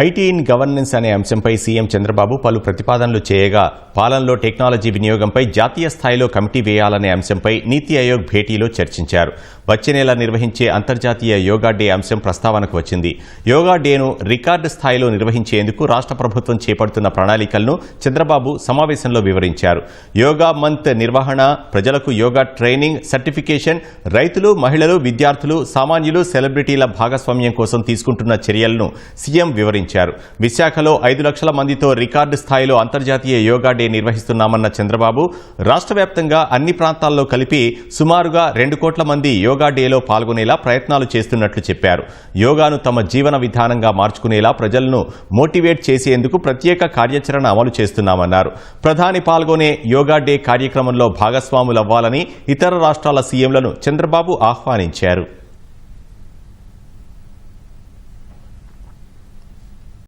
IT in governance అనే అంశంపై CM Chandrababu పలు ప్రతిపాదనలు చేయగా పాలనలో టెక్నాలజీ వినియోగంపై జాతీయ స్థాయిలో కమిటీ వేయాలనే అంశంపై నీతి ఆయోగ్ భేటీలో చర్చించారు. వచ్చే నెల నిర్వహించే అంతర్జాతీయ యోగా డే అంశం ప్రస్తావనకు వచ్చింది. యోగా డేను రికార్డు స్థాయిలో నిర్వహించేందుకు రాష్ట్ర ప్రభుత్వం చేపడుతున్న ప్రణాళికలను చంద్రబాబు సమావేశంలో వివరించారు. యోగా మంత్ నిర్వహణ ప్రజలకు యోగా ట్రైనింగ్ సర్టిఫికేషన్ రైతులు మహిళలు విద్యార్థులు సామాన్యులు సెలబ్రిటీల భాగస్వామ్యం కోసం తీసుకుంటున్న చర్యలను సీఎం వివరించారు. విశాఖలో ఐదు లక్షల మందితో రికార్డు స్థాయిలో అంతర్జాతీయ యోగా డే నిర్వహిస్తున్నామన్న చంద్రబాబు రాష్ట్ర వ్యాప్తంగా అన్ని ప్రాంతాల్లో కలిపి సుమారుగా రెండు కోట్ల మంది యోగా డేలో పాల్గొనేలా ప్రయత్నాలు చేస్తున్నట్లు చెప్పారు. యోగాను తమ జీవన విధానంగా మార్చుకునేలా ప్రజలను మోటివేట్ చేసేందుకు ప్రత్యేక కార్యాచరణ అమలు చేస్తున్నామన్నారు. ప్రధాని పాల్గొనే యోగా డే కార్యక్రమంలో భాగస్వాములవ్వాలని ఇతర రాష్ట్రాల సీఎంలను చంద్రబాబు ఆహ్వానించారు.